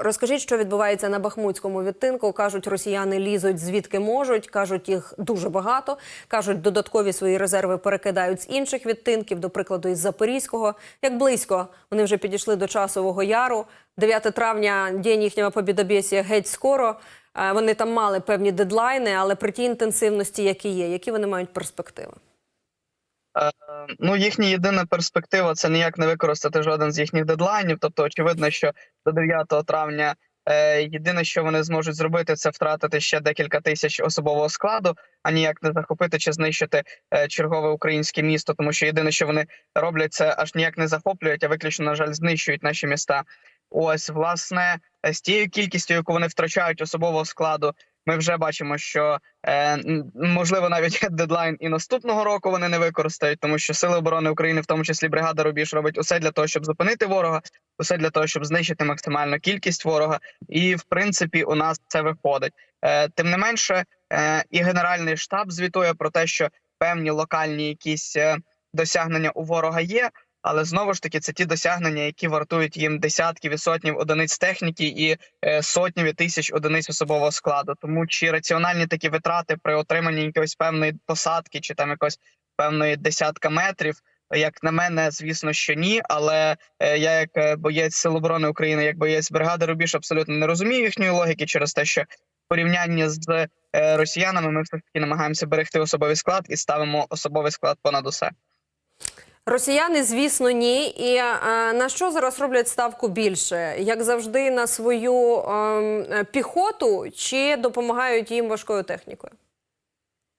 Розкажіть, що відбувається на Бахмутському відтинку. кажуть, росіяни лізуть звідки можуть. кажуть, їх дуже багато. кажуть, додаткові свої резерви перекидають з інших відтинків, до прикладу, із Запорізького. Як близько вони вже підійшли до часового яру. 9 травня, день їхнього побідобєсія, геть скоро. Е, Вони там мали певні дедлайни, але при тій інтенсивності, які є, які вони мають перспективи. Е, Ну, їхня єдина перспектива це ніяк не використати жоден з їхніх дедлайнів. Тобто, очевидно, що до 9 травня е, єдине, що вони зможуть зробити, це втратити ще декілька тисяч особового складу, а ніяк не захопити чи знищити е, чергове українське місто. Тому що єдине, що вони роблять, це аж ніяк не захоплюють, а виключно на жаль, знищують наші міста. Ось власне з тією кількістю, яку вони втрачають особового складу. Ми вже бачимо, що е, можливо навіть дедлайн і наступного року вони не використають, тому що сили оборони України, в тому числі бригада Рубіж, робить усе для того, щоб зупинити ворога, усе для того, щоб знищити максимальну кількість ворога. І в принципі, у нас це виходить. Е, тим не менше, е, і генеральний штаб звітує про те, що певні локальні якісь е, досягнення у ворога є. Але знову ж таки, це ті досягнення, які вартують їм десятків і сотнів одиниць техніки і е, сотнів і тисяч одиниць особового складу. Тому чи раціональні такі витрати при отриманні якоїсь певної посадки, чи там якось певної десятка метрів, як на мене, звісно, що ні. Але е, я, як е, боєць Сил оборони України, як боєць бригади Рубіж, абсолютно не розумію їхньої логіки через те, що в порівнянні з росіянами ми все ж таки намагаємося берегти особовий склад і ставимо особовий склад понад усе. Росіяни, звісно, ні. І е, на що зараз роблять ставку більше? Як завжди, на свою е, піхоту чи допомагають їм важкою технікою?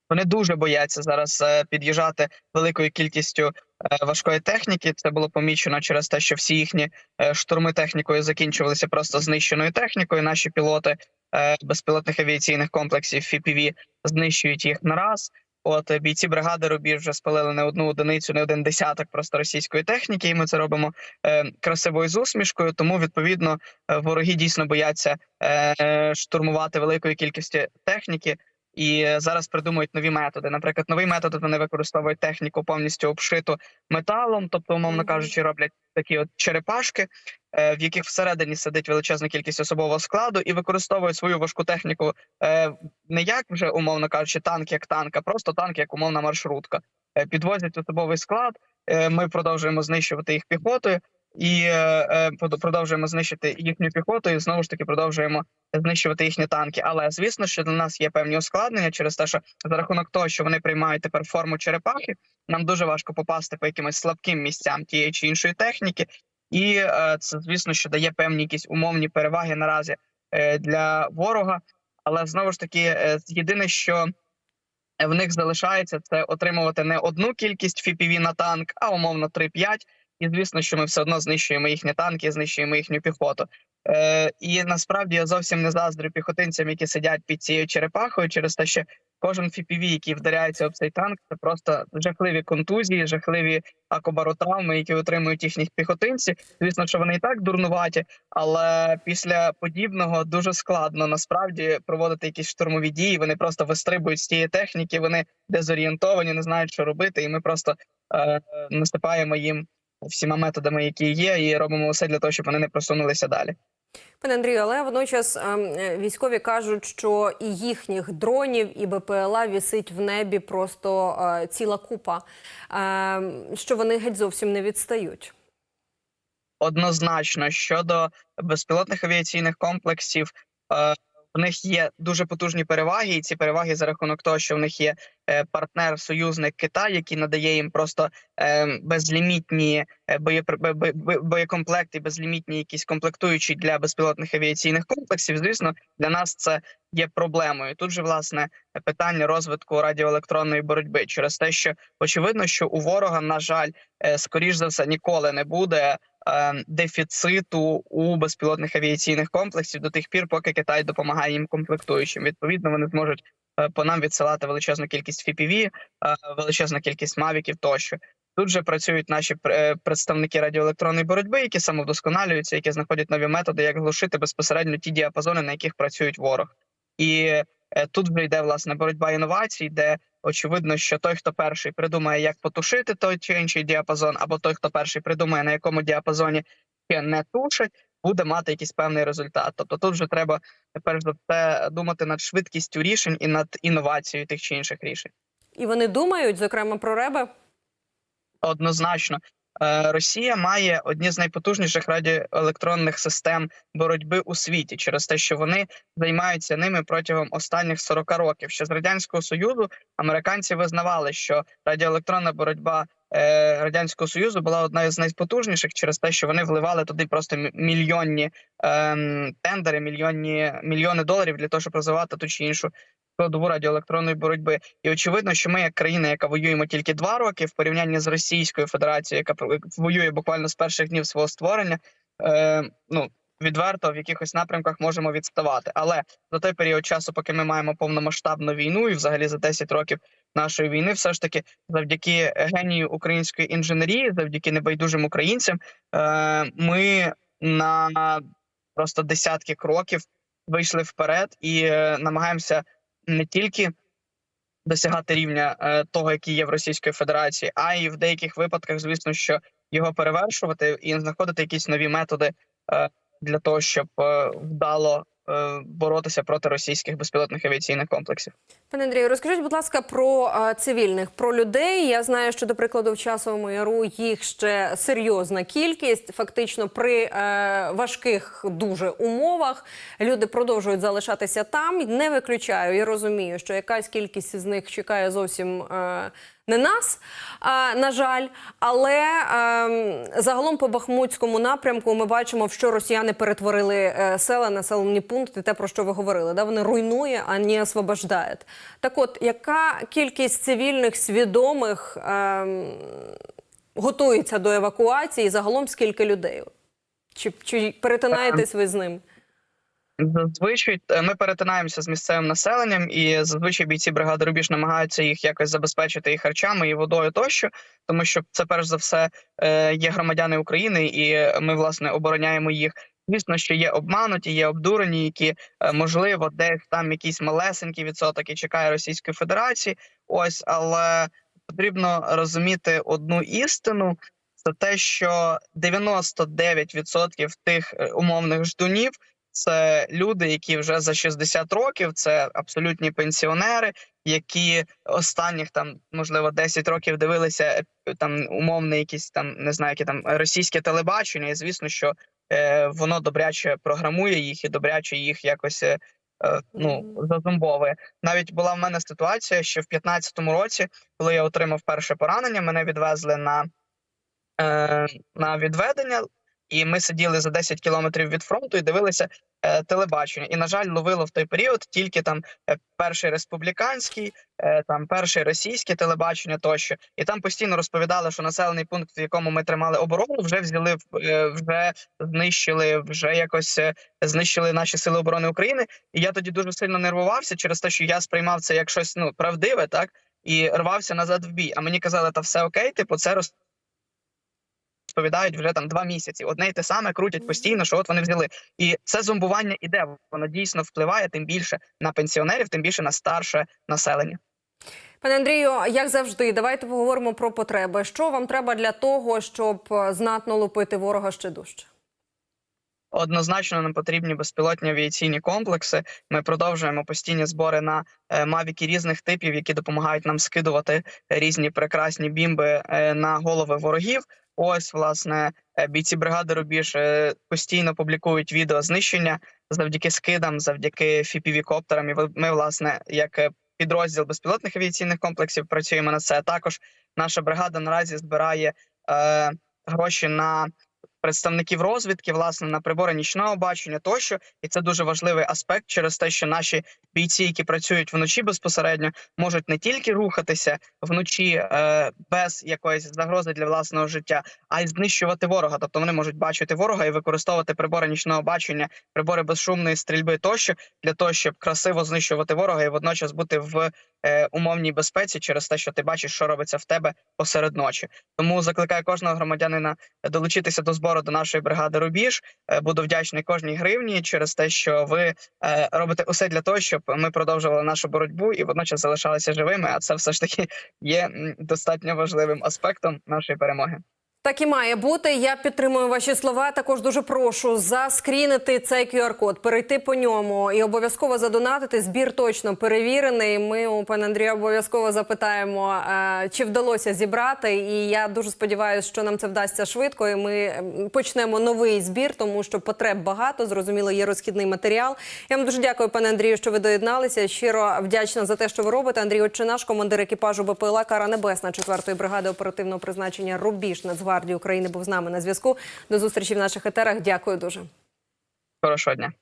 Вони дуже бояться зараз е, під'їжджати великою кількістю е, важкої техніки. Це було помічено через те, що всі їхні е, штурми технікою закінчувалися просто знищеною технікою. Наші пілоти безпілотних авіаційних комплексів FPV знищують їх на раз. От е, бійці бригади Рубіж вже спалили не одну одиницю, не один десяток просто російської техніки, і ми це робимо е, красивою з усмішкою. Тому відповідно е, вороги дійсно бояться е, штурмувати великої кількості техніки. І е, зараз придумують нові методи. Наприклад, новий метод вони використовують техніку повністю обшиту металом, тобто, умовно кажучи, роблять такі от черепашки, в яких всередині сидить величезна кількість особового складу, і використовують свою важку техніку е, не як вже умовно кажучи, танк як танк, а просто танк як умовна маршрутка. Е, Підвозять особовий склад. е, Ми продовжуємо знищувати їх піхотою. І е, е, продовжуємо знищити їхню піхоту, і знову ж таки продовжуємо знищувати їхні танки. Але звісно, що для нас є певні ускладнення через те, що за рахунок того, що вони приймають тепер форму черепахи, нам дуже важко попасти по якимось слабким місцям тієї чи іншої техніки, і е, це звісно, що дає певні якісь умовні переваги наразі е, для ворога. Але знову ж таки, е, єдине, що в них залишається, це отримувати не одну кількість FPV на танк, а умовно 3-5. І звісно, що ми все одно знищуємо їхні танки, знищуємо їхню піхоту. Е, і насправді я зовсім не заздрю піхотинцям, які сидять під цією черепахою, через те, що кожен FPV, який вдаряється об цей танк, це просто жахливі контузії, жахливі акобаротравми, які отримують їхні піхотинці. Звісно, що вони і так дурнуваті, але після подібного дуже складно насправді проводити якісь штурмові дії. Вони просто вистрибують з тієї техніки, вони дезорієнтовані, не знають, що робити, і ми просто е, наступаємо їм всіма методами, які є, і робимо все для того, щоб вони не просунулися далі. Пане Андрію, але водночас ем, е, військові кажуть, що і їхніх дронів, і БПЛА вісить в небі просто е, ціла купа, е, що вони геть зовсім не відстають. Однозначно щодо безпілотних авіаційних комплексів. В них є дуже потужні переваги, і ці переваги за рахунок того, що в них є е, партнер, союзник Китай, який надає їм просто е, безлімітні е, боєкомплекти, безлімітні якісь комплектуючі для безпілотних авіаційних комплексів. Звісно, для нас це є проблемою. Тут же власне питання розвитку радіоелектронної боротьби через те, що очевидно, що у ворога, на жаль, скоріш за все ніколи не буде дефіциту у безпілотних авіаційних комплексів до тих пір, поки Китай допомагає їм комплектуючим. Відповідно, вони зможуть е, по нам відсилати величезну кількість FPV, е, величезну кількість мавіків тощо. Тут же працюють наші е, представники радіоелектронної боротьби, які самовдосконалюються, які знаходять нові методи, як глушити безпосередньо ті діапазони, на яких працюють ворог. І е, тут вже йде власне боротьба інновацій, де очевидно, що той, хто перший придумає, як потушити той чи інший діапазон, або той, хто перший придумає, на якому діапазоні ще не тушить, буде мати якийсь певний результат. Тобто тут вже треба перш за все думати над швидкістю рішень і над інновацією тих чи інших рішень. І вони думають, зокрема, про реби. Однозначно, Росія має одні з найпотужніших радіоелектронних систем боротьби у світі через те, що вони займаються ними протягом останніх 40 років. Ще з радянського союзу американці визнавали, що радіоелектронна боротьба е, радянського союзу була одна з найпотужніших через те, що вони вливали туди просто мільйонні ем, тендери, мільйонні мільйони доларів для того, щоб розвивати ту чи іншу складову радіоелектронної боротьби. І очевидно, що ми, як країна, яка воюємо тільки два роки, в порівнянні з Російською Федерацією, яка воює буквально з перших днів свого створення, е, ну відверто в якихось напрямках можемо відставати. Але за той період часу, поки ми маємо повномасштабну війну, і взагалі за 10 років нашої війни, все ж таки, завдяки генію української інженерії, завдяки небайдужим українцям, е, ми на просто десятки кроків вийшли вперед і е, намагаємося не тільки досягати рівня е, того, який є в Російської Федерації, а й в деяких випадках, звісно, що його перевершувати і знаходити якісь нові методи для того, щоб е, вдало е, боротися проти російських безпілотних авіаційних комплексів. Пане Андрію, розкажіть, будь ласка, про е, цивільних, про людей. Я знаю, що, до прикладу, в часовому яру їх ще серйозна кількість. Фактично, при важких дуже умовах люди продовжують залишатися там. Не виключаю і розумію, що якась кількість з них чекає зовсім. Не нас, а, на жаль, але ем, загалом по Бахмутському напрямку ми бачимо, в що росіяни перетворили е, села, населені пункти, те про що ви говорили. Да? Вони руйнує, а не освобождають. Так от, яка кількість цивільних свідомих ем, готується до евакуації? і Загалом скільки людей? Чи, чи перетинаєтесь ви з ним? Зазвичай е, ми перетинаємося з місцевим населенням, і зазвичай бійці бригади Рубіж намагаються їх якось забезпечити і харчами, і водою тощо, тому що це перш за все е, є громадяни України, і ми власне обороняємо їх. Звісно, що є обмануті, є обдурені, які е, можливо десь там якийсь малесенький відсоток і чекає Російської Федерації. Ось, але потрібно розуміти одну істину: це те, що 99% тих умовних ждунів це люди, які вже за 60 років, це абсолютні пенсіонери, які останніх там можливо 10 років дивилися е, там умовне, якісь там не знаю, які там російське телебачення. І звісно, що е, воно добряче програмує їх і добряче їх якось. е, Ну, зазомбовує. Навіть була в мене ситуація, що в 15-му році, коли я отримав перше поранення, мене відвезли на, е, на відведення, і ми сиділи за 10 кілометрів від фронту і дивилися е, телебачення. І, на жаль, ловило в той період тільки там е, перший республіканський, е, там перше російське телебачення тощо. І там постійно розповідали, що населений пункт, в якому ми тримали оборону, вже взяли е, вже знищили, вже якось е, знищили наші сили оборони України. І я тоді дуже сильно нервувався через те, що я сприймав це як щось ну правдиве, так і рвався назад в бій. А мені казали, та все окей, типу, це розповідають вже там два місяці. Одне й те саме крутять постійно, що от вони взяли. І це зомбування іде. Воно дійсно впливає тим більше на пенсіонерів, тим більше на старше населення. Пане Андрію, як завжди, давайте поговоримо про потреби. Що вам треба для того, щоб е, знатно лупити ворога ще дужче? Однозначно нам потрібні безпілотні авіаційні комплекси. Ми продовжуємо постійні збори на е, мавіки різних типів, які допомагають нам скидувати різні прекрасні бімби е, на голови ворогів. Ось, власне, е, бійці бригади Рубіж е, постійно публікують відео знищення завдяки скидам, завдяки фіпіві-коптерам. І ми, власне, як е, підрозділ безпілотних авіаційних комплексів, працюємо на це. Також наша бригада наразі збирає е, гроші на представників розвідки, власне, на прибори нічного бачення тощо, і це дуже важливий аспект через те, що наші бійці, які працюють вночі безпосередньо, можуть не тільки рухатися вночі е, без якоїсь загрози для власного життя, а й знищувати ворога. Тобто вони можуть бачити ворога і використовувати прибори нічного бачення, прибори безшумної стрільби тощо для того, щоб красиво знищувати ворога і водночас бути в умовній безпеці через те, що ти бачиш, що робиться в тебе посеред ночі. Тому закликаю кожного громадянина долучитися до збору до нашої бригади Рубіж. Е, Буду вдячний кожній гривні через те, що ви е, робите усе для того, щоб ми продовжували нашу боротьбу і водночас залишалися живими. А це все ж таки є достатньо важливим аспектом нашої перемоги. Так і має бути. Я підтримую ваші слова. Також дуже прошу заскрінити цей QR-код, перейти по ньому і обов'язково задонатити. Збір точно перевірений. Ми у пана Андрія обов'язково запитаємо, е, чи вдалося зібрати. І я дуже сподіваюся, що нам це вдасться швидко. І ми ем, почнемо новий збір, тому що потреб багато. Зрозуміло, є розхідний матеріал. Я вам дуже дякую, пане Андрію, що ви доєдналися. Щиро вдячна за те, що ви робите. Андрій Отчинаш, командир екіпажу БПЛА Кара Небесна 4-ї бригади оперативного призначення Рубіж Нацгвардії України був з нами на зв'язку. До зустрічі в наших етерах. Дякую дуже. Хорошого дня.